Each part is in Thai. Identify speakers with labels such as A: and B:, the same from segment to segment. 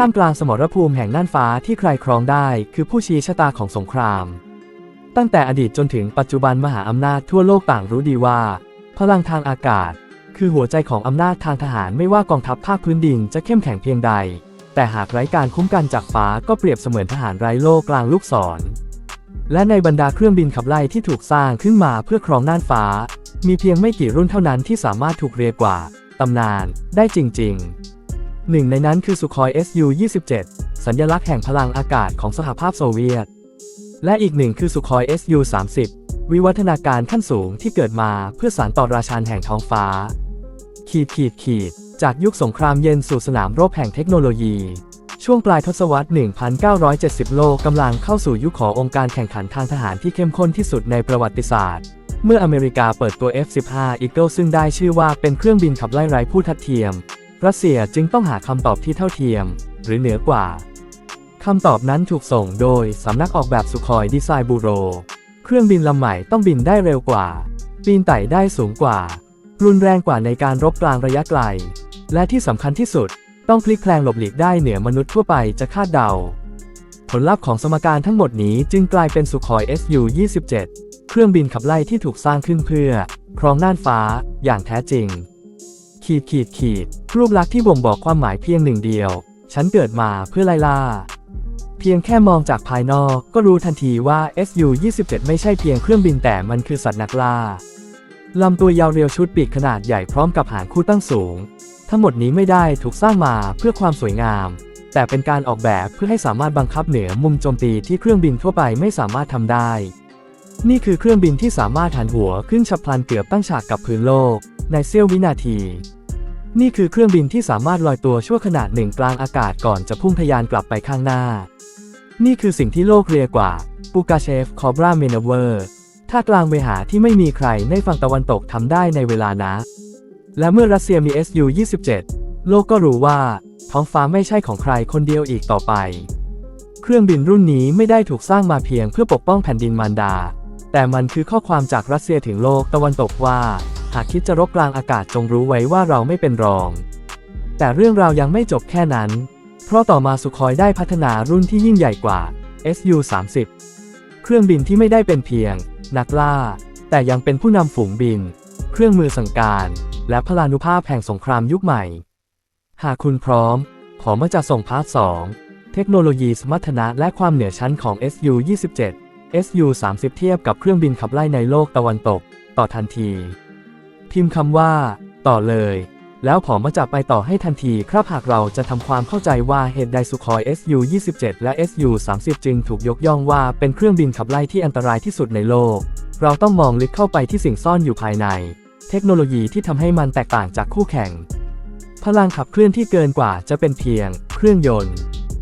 A: ท่ามกลางสมรภูมิแห่งน่านฟ้าที่ใครครองได้คือผู้ชี้ชะตาของสงคราม ตั้งแต่อดีตจนถึงปัจจุบันมหาอำนาจทั่วโลกต่างรู้ดีว่า พลังทางอากาศ คือหัวใจของอำนาจทางทหารไม่ว่ากองทัพภาคพื้นดินจะเข้มแข็งเพียงใด แต่หากไร้การคุ้มกันจากฟ้าก็เปรียบเสมือนทหารไร้โลกกลางลูกศร และในบรรดาเครื่องบินขับไล่ที่ถูกสร้างขึ้นมาเพื่อครองน่านฟ้า มีเพียงไม่กี่รุ่นเท่านั้นที่สามารถถูกเรียกว่าตำนานได้จริง ๆ หนึ่งในนั้นคือสุคอย Su-27 สัญลักษณ์แห่งพลังอากาศของสหภาพโซเวียต และอีกหนึ่งคือสุคอย Su-30 วิวัฒนาการขั้นสูงที่เกิดมาเพื่อสานต่อราชานแห่งท้องฟ้า ขีดขีดขีด จากยุคสงครามเย็นสู่สนามรบแห่งเทคโนโลยี ช่วงปลายทศวรรษ 1970 โลกกำลังเข้าสู่ยุคขององค์การแข่งขันทางทหารที่เข้มข้นที่สุดในประวัติศาสตร์ เมื่ออเมริกาเปิดตัว F-15 Eagle ซึ่งได้ชื่อว่าเป็นเครื่องบินขับไล่ไร้ผู้ทัดเทียม รัสเซียจึงต้องหาคำตอบที่เท่าเทียม หรือเหนือกว่าคำตอบนั้นถูกส่งโดยสำนักออกแบบสุคอยดีไซน์บูโร เครื่องบินลำใหม่ต้องบินได้เร็วกว่า ปีนไต่ได้สูงกว่า รุนแรงกว่าในการรบกลางระยะไกล และที่สำคัญที่สุด ต้องพลิกแพลงหลบหลีกได้เหนือมนุษย์ทั่วไปจะคาดเดา ผลลัพธ์ของสมการทั้งหมดนี้จึงกลายเป็นสุคอย Su-27 เครื่องบินขับไล่ที่ถูกสร้างขึ้นเพื่อ ครองน่านฟ้าอย่างแท้จริง ขีดขีดขีดรูปลักษณ์ที่บ่งบอกความหมายเพียงหนึ่งเดียว ฉันเกิดมาเพื่อไล่ล่า เพียงแค่มองจากภายนอกก็รู้ทันทีว่า Su-27 ไม่ใช่เพียงเครื่องบินแต่มันคือสัตว์นักล่าลำตัวยาวเรียวชุดปีกขนาดใหญ่พร้อมกับหางคู่ตั้งสูง ทั้งหมดนี้ไม่ได้ถูกสร้างมาเพื่อความสวยงาม แต่เป็นการออกแบบเพื่อให้สามารถบังคับเหนือมุมโจมตีที่เครื่องบินทั่วไปไม่สามารถทำได้ นี่คือเครื่องบินที่สามารถหันหัวขึ้นฉับพลันเกือบตั้งฉากกับพื้นโลก ในเสี้ยววินาที นี่คือเครื่องบินที่สามารถลอยตัวชั่วขณะหนึ่งกลางอากาศก่อนจะพุ่งทะยานกลับไปข้างหน้า นี่คือสิ่งที่โลกเรียกว่าปูกาเชฟคอบราเมนเวอร์ท่ากลางเวหาที่ไม่มีใครในฝั่งตะวันตกทำได้ในเวลานะ และเมื่อรัสเซียมี Su-27 โลกก็รู้ว่า ท้องฟ้าไม่ใช่ของใครคนเดียวอีกต่อไป เครื่องบินรุ่นนี้ไม่ได้ถูกสร้างมาเพียงเพื่อปกป้องแผ่นดินมารดา แต่มันคือข้อความจากรัสเซียถึงโลกตะวันตกว่า หากคิดจะรบกลางอากาศจงรู้ไว้ว่าเราไม่เป็นรอง แต่เรื่องราวยังไม่จบแค่นั้น เพราะต่อมาสุคอยได้พัฒนารุ่นที่ยิ่งใหญ่กว่า Su-30 เครื่องบินที่ไม่ได้เป็นเพียง นักล่า แต่ยังเป็นผู้นำฝูงบิน เครื่องมือสั่งการ และพลานุภาพแห่งสงครามยุคใหม่ หากคุณพร้อม ขอมาจะส่งพาร์ท 2 เทคโนโลยีสมรรถนะและความเหนือชั้นของ Su-27 Su-30 เทียบกับเครื่องบินขับไล่ในโลกตะวันตก ต่อทันที พิมพ์คำว่า ต่อเลย แล้วผอมาจะไปต่อให้ทันทีครับหากเราจะทำความเข้าใจว่าเหตุใดสุคอย Su-27 และ Su-30 จึงถูกยกย่องว่าเป็นเครื่องบินขับไล่ที่อันตรายที่สุดในโลก เราต้องมองลึกเข้าไปที่สิ่งซ่อนอยู่ภายใน เทคโนโลยีที่ทำให้มันแตกต่างจากคู่แข่ง พลังขับเคลื่อนที่เกินกว่าจะเป็นเพียง เครื่องยนต์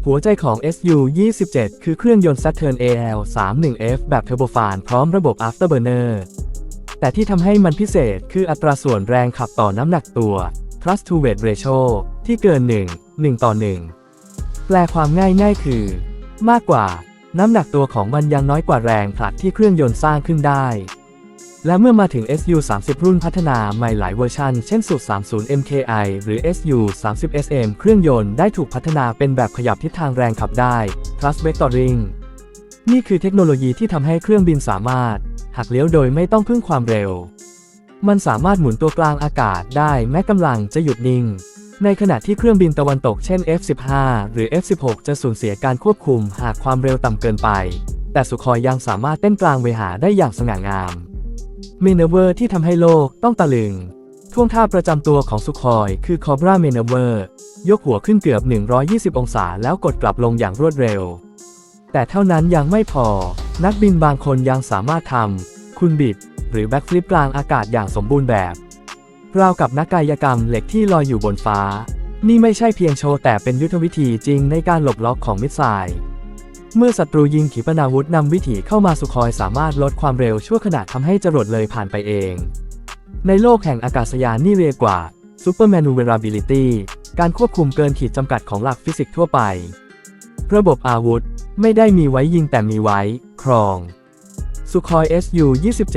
A: หัวใจของ Su-27 คือเครื่องยนต์ Saturn AL31F แบบเทอร์โบฟานพร้อมระบบ Afterburner แต่ที่ทำให้มันพิเศษคืออัตราส่วนแรงขับต่อน้ำหนักตัว thrust to weight ratio ที่เกิน 1 1 ต่อ 1 แปลความง่ายๆคือ มากกว่า น้ำหนักตัวของมันยังน้อยกว่าแรงผลักที่เครื่องยนต์สร้างขึ้นได้ และเมื่อมาถึง SU30 รุ่นพัฒนาใหม่หลายเวอร์ชันเช่นสูตร30 MKI หรือ SU30 SM เครื่องยนต์ได้ถูกพัฒนาเป็นแบบขยับทิศทางแรงขับได้ thrust vectoring นี่คือเทคโนโลยีที่ทำให้เครื่องบินสามารถ หักเลี้ยวโดยไม่ต้องพึ่งความเร็ว มันสามารถหมุนตัวกลางอากาศได้แม้กำลังจะหยุดนิ่ง ในขณะที่เครื่องบินตะวันตกเช่น F-15 หรือ F-16 จะสูญเสียการควบคุมหากความเร็วต่ำเกินไป แต่สุคอยยังสามารถเต้นกลางเวหาได้อย่างสง่างามเมเนเวอร์ที่ทำให้โลกต้องตะลึงท่วงท่าประจำตัวของสุคอยคือ Cobra m a n e u v e r ยกหัวขึ้นเกือบ 120 องศาแล้วกดกลับลงอย่างรวดเร็ว แต่เท่านั้นยังไม่พอ นักบินบางคนยังสามารถทำ คุณบิดหรือแบ็กฟลิปกลางอากาศอย่างสมบูรณ์แบบ ราวกับนักกายกรรมเหล็กที่ลอยอยู่บนฟ้า นี่ไม่ใช่เพียงโชว์แต่เป็นยุทธวิธีจริงในการหลบล็อกของมิสไซล์เมื่อศัตรูยิงขีปนาวุธนำวิถีเข้ามาสุคอยสามารถลดความเร็วชั่วขณะทำให้จรวดเลยผ่านไปเอง ในโลกแห่งอากาศยานนี่เรียกว่า Super Maneuverability การควบคุมเกินขีดจำกัดของหลักฟิสิกส์ทั่วไป ระบบอาวุธ ไม่ได้มีไว้ยิงแต่มีไว้ ครองสุคอย Su-27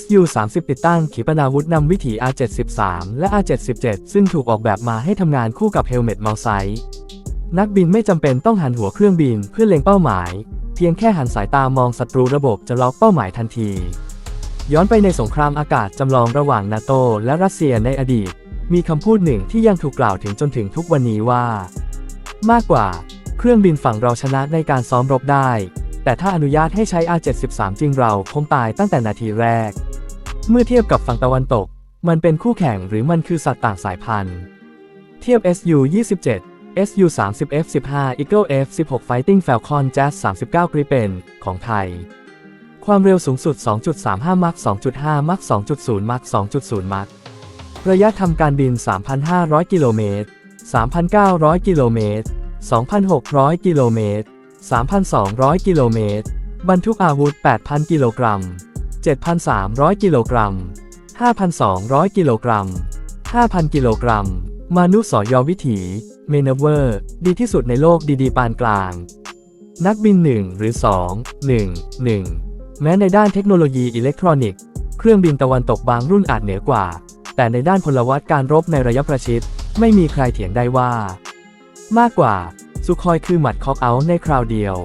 A: Su-30 ติดตั้งขีปนาวุธนำวิถี R-73 และ R-77 ซึ่งถูกออกแบบมาให้ทำงานคู่กับเฮลเมตเมาไซนักบินไม่จำเป็นต้องหันหัวเครื่องบินเพื่อเล็งเป้าหมาย เพียงแค่หันสายตามองศัตรูระบบจะล็อกเป้าหมายทันที ย้อนไปในสงครามอากาศจำลองระหว่างนาโตและรัสเซียในอดีต มีคำพูดหนึ่งที่ยังถูกกล่าวถึงจนถึงทุกวันนี้ว่า มากกว่า เครื่องบินฝั่งเราชนะในการซ้อมรบได้ แต่ถ้าอนุญาตให้ใช้ R73 จริงเราคงตายตั้งแต่นาทีแรก เมื่อเทียบกับฝั่งตะวันตก มันเป็นคู่แข่งหรือมันคือสัตว์ต่างสายพันธุ์ เทียบ SU 27 SU 30 F15 Eagle F16 Fighting Falcon Jazz 39 Gripen ของไทย ความเร็วสูงสุด 2.35 มัก2.5 มัก2.0 มัก2.0 มักระยะทำการบิน 3,500 กิโลเมตร 3,900 กิโลเมตร 2,600 กิโลเมตร 3,200 กิโลเมตร บรรทุกอาวุธ 8,000 กิโลกรัม 7,300 กิโลกรัม 5,200 กิโลกรัม 5,000 กิโลกรัม มานุสอยวิถี เมนเวอร์ ดีที่สุดในโลกดีๆ ปานกลาง นักบิน 1 หรือ 2 1 1 แม้ในด้านเทคโนโลยีอิเล็กทรอนิกส์ เครื่องบินตะวันตกบางรุ่นอาจเหนือกว่า แต่ในด้านพลวัตการรบในระยะประชิด ไม่มีใครเถียงได้ว่า มากกว่า สุคอยคือหมัดคอกเอาท์ในคราวเดียว